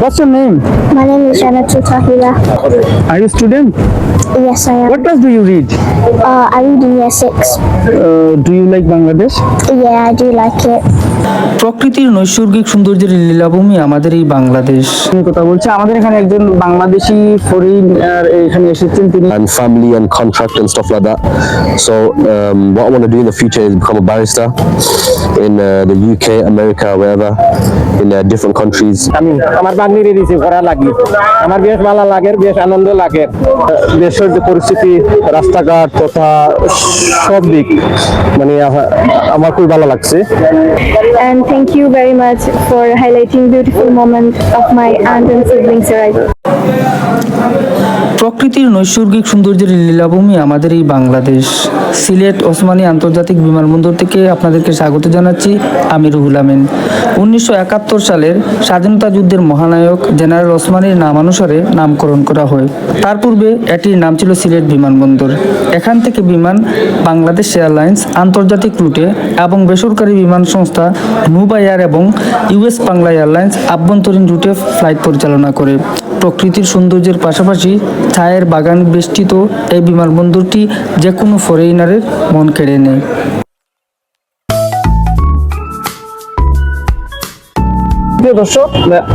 What's your name? My name is Janatu Tahila. Are you a student? Yes, I am. What class do you read? Uh, I read in year six. Uh, do you like Bangladesh? Yeah, I do like it. প্রকৃতির নৈসর্গিক সৌন্দর্যের লীলাভূমি আমাদের এই বাংলাদেশ কথা বলছি আমাদের এখানে একজন বাংলাদেশি ফরিনার এখানে এসেছেন তিনি and family and contract and stuff like that. So um, what I want to do in the future is become a barrister in uh, the UK, America, wherever, in uh, different countries. আমি আমার বাগনির receive করা লাগি আমার বেশ ভালো লাগে বেশ আনন্দ লাগে দেশের যে পরিস্থিতি রাস্তাঘাট তথা সব দিক মানে আমার খুব ভালো লাগছে and thank you very much for highlighting beautiful moment of my aunt and siblings arrival. প্রকৃতির নৈসর্গিক সৌন্দর্যের লীলাভূমি আমাদের এই বাংলাদেশ। সিলেট ওসমানী আন্তর্জাতিক বিমানবন্দর থেকে আপনাদেরকে স্বাগত জানাচ্ছি। আমি রুহুল আমিন। উনিশশো একাত্তর সালের স্বাধীনতা যুদ্ধের মহানায়ক জেনারেল ওসমানীর নামানুসারে নামকরণ করা হয়। তার পূর্বে এটির নাম ছিল সিলেট বিমানবন্দর। এখান থেকে বিমান বাংলাদেশ এয়ারলাইন্স আন্তর্জাতিক রুটে এবং বেসরকারি বিমান সংস্থা নুবা এয়ার এবং ইউএস বাংলা এয়ারলাইন্স আভ্যন্তরীণ রুটে ফ্লাইট পরিচালনা করে। প্রকৃতির সৌন্দর্যের পাশাপাশি ছায়ের বাগান বেষ্টিত এই বিমানবন্দরটি যে কোনো ফরেইনারের মন কেড়ে নেয়। প্রিয় দর্শক,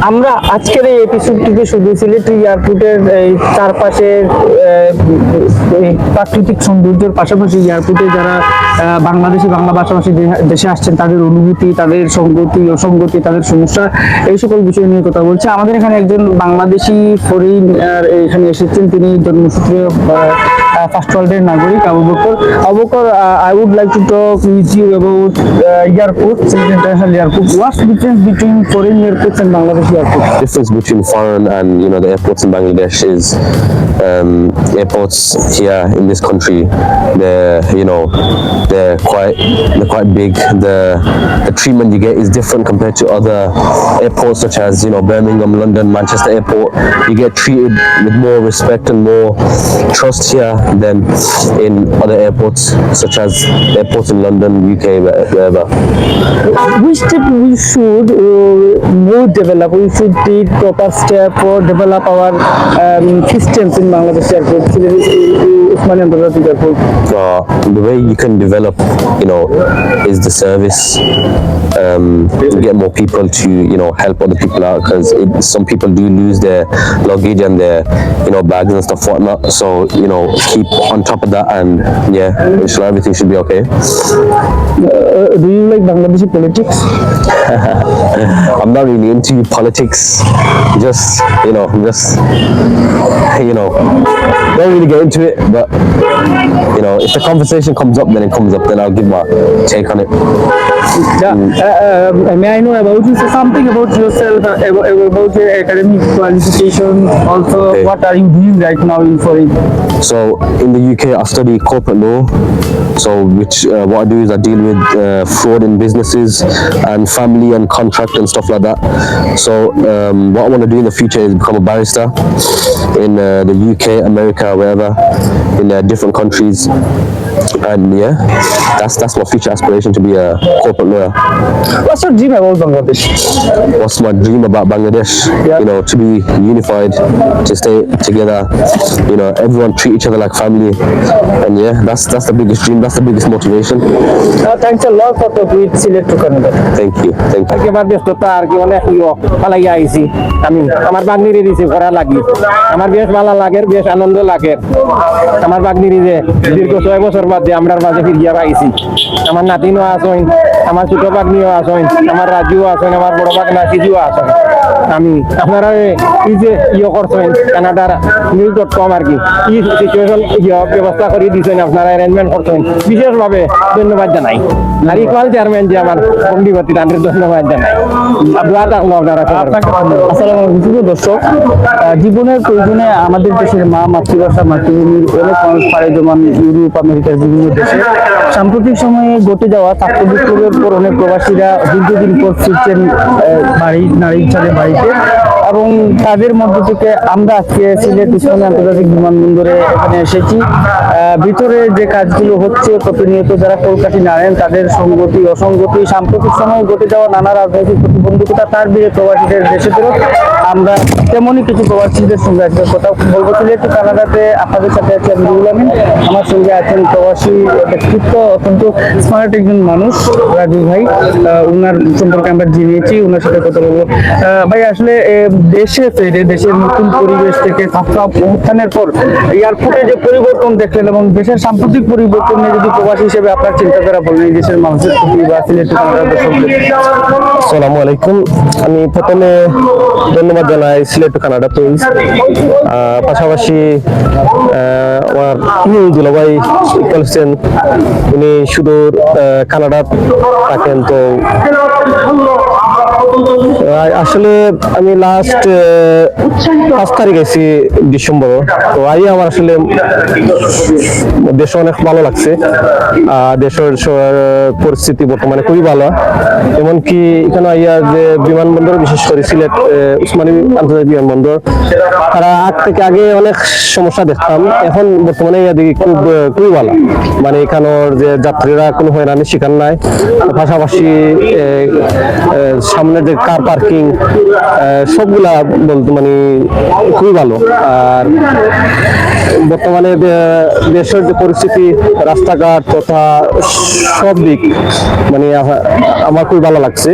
আমরা আজকের এই এপিসোডটিতে শুধু সিলেট এয়ারপোর্টের এই চারপাশের প্রাকৃতিক সৌন্দর্যের পাশাপাশি এয়ারপোর্টে যারা বাংলাদেশি বাংলা ভাষাভাষী দেশে আসছেন তাদের অনুভূতি তাদের সংগতি অসঙ্গতি তাদের সমস্যা এই সকল বিষয় নিয়ে কথা বলছে। আমাদের এখানে একজন বাংলাদেশি ফরিন এখানে এসেছেন। তিনি জন্মসূত্রে ফার্স্ট ওয়ার্ল্ডের নাগরিক Abu Bakr Abu Bakr I would like to talk with you about airport international airport what's difference between foreign airports and Bangladesh airport difference between foreign and you know the airports in Bangladesh is um, airports here in this country they're you know they're quite they're quite big the the treatment you get is different compared to other airports such as you know Birmingham London Manchester airport. You get treated with more respect and more trust here than in other airports such as airports in London UK wherever. Which step we should uh, more develop we should take proper step for develop our um, systems in Bangladesh airport Usmani Antarctic airport uh, the way you can develop, you know, is the service. Um, to get more people to, you know, help other people out because some people do lose their luggage and their, you know, bags and stuff whatnot. So, you know, keep on top of that and yeah, inshallah everything should be okay. uh, do you like Bangladeshi politics I'm not really into politics. Just, you know, just, you know, don't really get into it. But, you know, if the conversation comes up, then it comes up. Then I'll give my take on it. yeah. uh, uh, may I know about you so something about yourself uh, about, about your academic qualification also Okay. what are you doing right now in foreign So in the UK, I study corporate law. So which uh, what I do is I deal with uh, fraud in businesses and family and contract and stuff like that. So um, what I want to do in the future is become a barrister in uh, the UK, America, wherever, in uh, different countries. And yeah, that's that's my future aspiration to be a corporate lawyer. what's your dream about Bangladesh What's my dream about Bangladesh? Yeah. You know, to be unified, to stay together. You know, everyone treat each other like family. And yeah, that's that's the biggest dream. That's the biggest motivation. uh, thanks a lot for talking with Silet to Canada Thank you. Thank you. একেবারে ব্যস্ততা আর কি অনেক ইয়ে পালাইয়া আইছি আমি আমার বাগনির receive করা লাগি আমার বেশ ভালো লাগে বেশ আনন্দ লাগে আমার বাগনির যে দীর্ঘ ছয় বছর বাদে আমরার মাঝে ফিরিয়া পাইছি। আমার নাতিনও আসেন আমার ছোট বাগনিও আসেন আমার রাজুও আসেন আমার বড় বাগনা সিজিও আসেন আমি আপনারা এই যে ইয়ে করছেন কানাডার নিউজ ডট কম আর কি ই সিচুয়েশন ব্যবস্থা করে দিয়েছেন আপনারা অ্যারেঞ্জমেন্ট করছেন। বিশেষভাবে ধন্যবাদ জানাই। আর ইকুয়াল চেয়ারম্যান যে আমার কমিটি তাদের ধন্যবাদ জানাই। দোয়া থাকল আপনারা আসসালামু আলাইকুম দর্শক। জীবনের প্রয়োজনে আমাদের দেশের মা, মাতৃভাষা মাতৃভূমির অনেক পাড়ি জমান ইউরোপ, আমেরিকার বিভিন্ন দেশে সাম্প্রতিক সময়ে ঘটে যাওয়া ছাত্র বিক্ষোভের পর অনেক প্রবাসীরা দীর্ঘদিন পর ফিরছেন বাড়ি নারীর ছাড়ে বাড়িতে এবং তাদের মধ্য থেকে আমরা আজকে সিলেট ইসলামী আন্তর্জাতিক বিমানবন্দরে এখানে এসেছি। ভিতরে যে কাজগুলো হচ্ছে, প্রতিনিয়ত যারা কলকাতি নাড়েন, তাদের সংগতি অসঙ্গতি, সাম্প্রতিক সময়ে ঘটে যাওয়া নানা রাজনৈতিক প্রতিবন্ধকতা তার বিয়ে প্রবাসীদের দেশে ফেরত। আমরা তেমনই কিছু প্রবাসীদের সঙ্গে আজকে কথা বলব। সিলেটি কানাডাতে আপনাদের সাথে আছি আমিন আমার সঙ্গে আছেন প্রবাসী ব্যক্তিত্ব, অত্যন্ত স্মার্ট একজন মানুষ, রাজু ভাই। ওনার সম্পর্কে আমরা জেনেছি ওনার সাথে কথা বলব। ভাই, আসলে দেশে ফেরে দেশের নতুন পরিবেশ থেকে ছাত্র উত্থানের পর এয়ারপোর্টে যে পরিবর্তন দেখলেন এবং দেশের সাম্প্রতিক পরিবর্তন নিয়ে যদি প্রবাসী হিসেবে আপনার চিন্তাধারা বলেন দেশের মানুষের প্রতি বা সিলেটি কানাডার দর্শকদের আসসালামু আলাইকুম। আমি প্রথমে ধন্যবাদ জানাই সিলেট কানাডা টুইন্স পাশাপাশি আমার দুলাভাই ইকবাল হোসেন। উনি সুদূর কানাডা থাকেন তো আসলে আমি লাস্ট পাঁচ তারিখ গেছি ডিসেম্বর। তো আই আমার আসলে দেশ অনেক ভালো লাগছে। দেশের পরিস্থিতি বর্তমানে খুবই ভালো। এমনকি এখানে আইয়া যে বিমানবন্দর, বিশেষ করে সিলেট উসমানী আন্তর্জাতিক বিমানবন্দর, তারা আগ থেকে আগে অনেক সমস্যা দেখতাম। এখন বর্তমানে ইয়া দেখি খুব, খুবই ভালো। মানে এখানের যে যাত্রীরা কোনো হয়রানি, শিকার নাই। পাশাপাশি সামনে যে কার পার্কিং সবগুলা বলতে মানে খুবই ভালো। আর বর্তমানে দেশের যে পরিস্থিতি, রাস্তাঘাট তথা সব দিক মানে আমার খুবই ভালো লাগছে।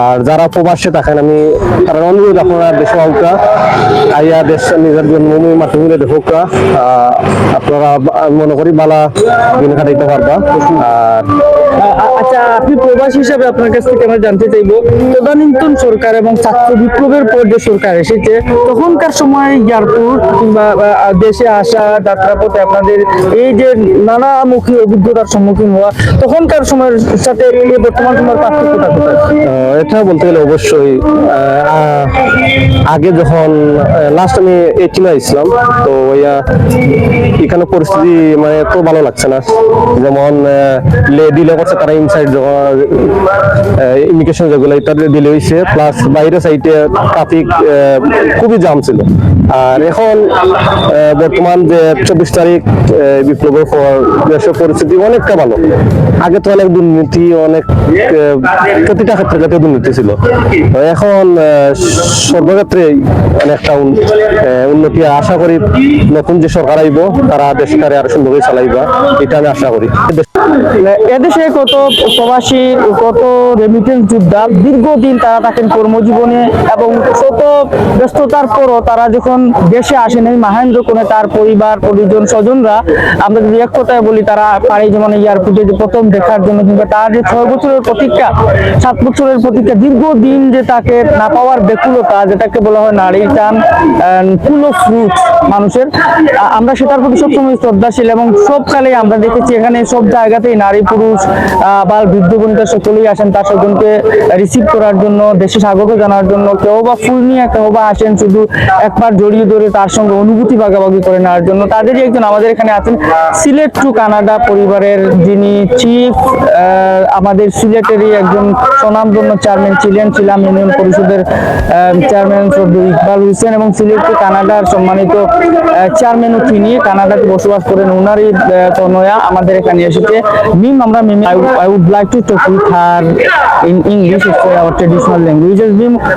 আর যারা প্রবাসে থাকেন, আমি তারা অনুরোধ আপনারা দেশ হকা আইয়া দেশ নিজের জন্মভূমি মাতৃভূমি দেখুকা আপনারা মনে করি বালা দিন কাটাইতে পারবা। আর আচ্ছা আপনি প্রবাসী হিসাবে আপনার কাছ থেকে আমরা জানতে চাইব। তদানীন্তন সরকার এবং ছাত্র বিপ্লবের পর যে সরকার এসেছে, তখনকার সময় এয়ারপোর্ট কিংবা দেশে আসা যাত্রাপথে আপনাদের এই যে নানামুখী অভিজ্ঞতার সম্মুখীন হওয়া, তখনকার সময়ের সাথে বর্তমান সময়ের পার্থক্যটা এটা বলতে গেলে অবশ্যই আগে যখন লাস্ট আমি এইটিনে ইসলাম তো এখানে পরিস্থিতি মানে এত ভালো লাগছে না। যেমন লে দিলে তারা ইনসাইড যখন ইমিগ্রেশন যেগুলো এটা দিলে হয়েছে প্লাস বাইরে সাইডে ট্রাফিক খুবই জাম ছিল। আর এখন বর্তমান যে চব্বিশ তারিখ বিপ্লবের পর দেশের পরিস্থিতি অনেকটা ভালো। আগে তো অনেক দুর্নীতি, অনেক প্রতিটা ক্ষেত্রে ক্ষেত্রে দুর্নীতি ছিল। এখন সর্বক্ষেত্রে অনেকটা উন্নতি আশা করি নতুন যে সরকার আইব, তারা দেশটারে আরও সুন্দর করে চালাইবা, এটা আমি আশা করি। এদেশে কত প্রবাসী, কত রেমিটেন্স যোদ্ধা দীর্ঘদিন তারা থাকেন কর্মজীবনে এবং শত ব্যস্ততার পরও তারা যখন দেশে আসেন এই মাহেন্দ্র কোণে তার পরিবার, পরিজন, স্বজনরা, আমরা যদি এক কথায় বলি, তারা পারে যেমন এয়ারপোর্টে যে প্রথম দেখার জন্য কিংবা তার যে ছয় বছরের প্রতীক্ষা, সাত বছরের প্রতীক্ষা, দীর্ঘদিন যে তাকে না পাওয়ার বেকুলতা যেটাকে বলা হয় নারীর টান ফুল অফ ফ্রুট মানুষের আমরা সেটার প্রতি সবসময় শ্রদ্ধাশীল এবং সবকালে আমরা দেখেছি এখানে সব জায়গাতেই নারী, পুরুষ বা বৃদ্ধ বনিতা সকলেই আসেন, তার স্বজনকে রিসিভ করার জন্য, দেশে স্বাগত জানার জন্য কেউ বা ফুল নিয়ে কেউ বা আসেন, শুধু একবার জড়িয়ে ধরে তার সঙ্গে অনুভূতি ভাগাভাগি করে নেওয়ার জন্য। তাদেরই একজন আমাদের এখানে আছেন সিলেট টু কানাডা পরিবারের যিনি চিফ আমাদের সিলেটেরই একজন স্বনামধন্য চেয়ারম্যান ছিলেন ছিলাম ইউনিয়ন পরিষদের চেয়ারম্যান শ্রদ্ধেয় ইকবাল হোসেন এবং সিলেট টু কানাডার সম্মানিত চেয়ারম্যানও তিনি কানাডাতে বসবাস করেন। উনারই তনয়া আমাদের এখানে এসেছে। মিম আমরা Mim I would like to talk with her in English it's our traditional languages.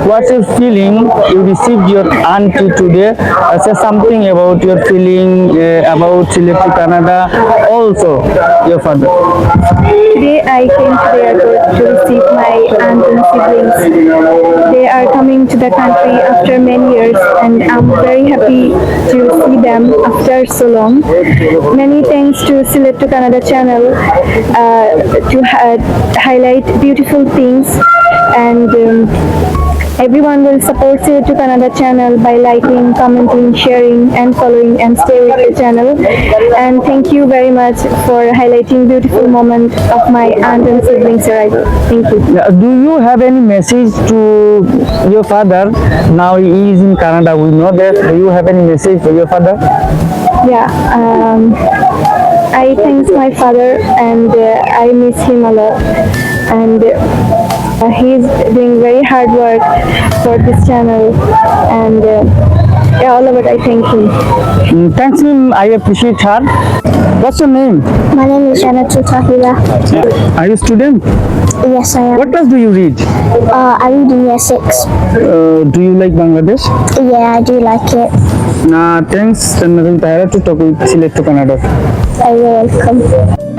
What's your feeling you received your auntie today? Uh, say something about your feeling uh, about Chile to Canada also your father. Today I came to the to receive my aunt and siblings. They are coming to the country after many years and I'm very happy to see them after so long. Many thanks to Select to Canada channel uh, to uh, highlight beautiful things and um, Everyone will support to Canada channel by liking, commenting, sharing and following and stay with the channel. And thank you very much for highlighting beautiful moment of my aunt and siblings arrival. Thank you. do you have any message to your father now he is in canada we know that do you have any message for your father Yeah, um, I thanks my father and uh, I miss him a lot. And uh, he's doing very hard work for this channel and uh, Yeah, all of it. I thank him. Thanks him, I appreciate her. What's your name? My name is Janatu Tahira. Are you a student? Yes, I am. What class do you read? Uh, I read in year six. Uh, do you like Bangladesh? Yeah, I do like it. Uh, thanks, Tanazul Tahira, to talk with Select to Canada. Uh, you're welcome.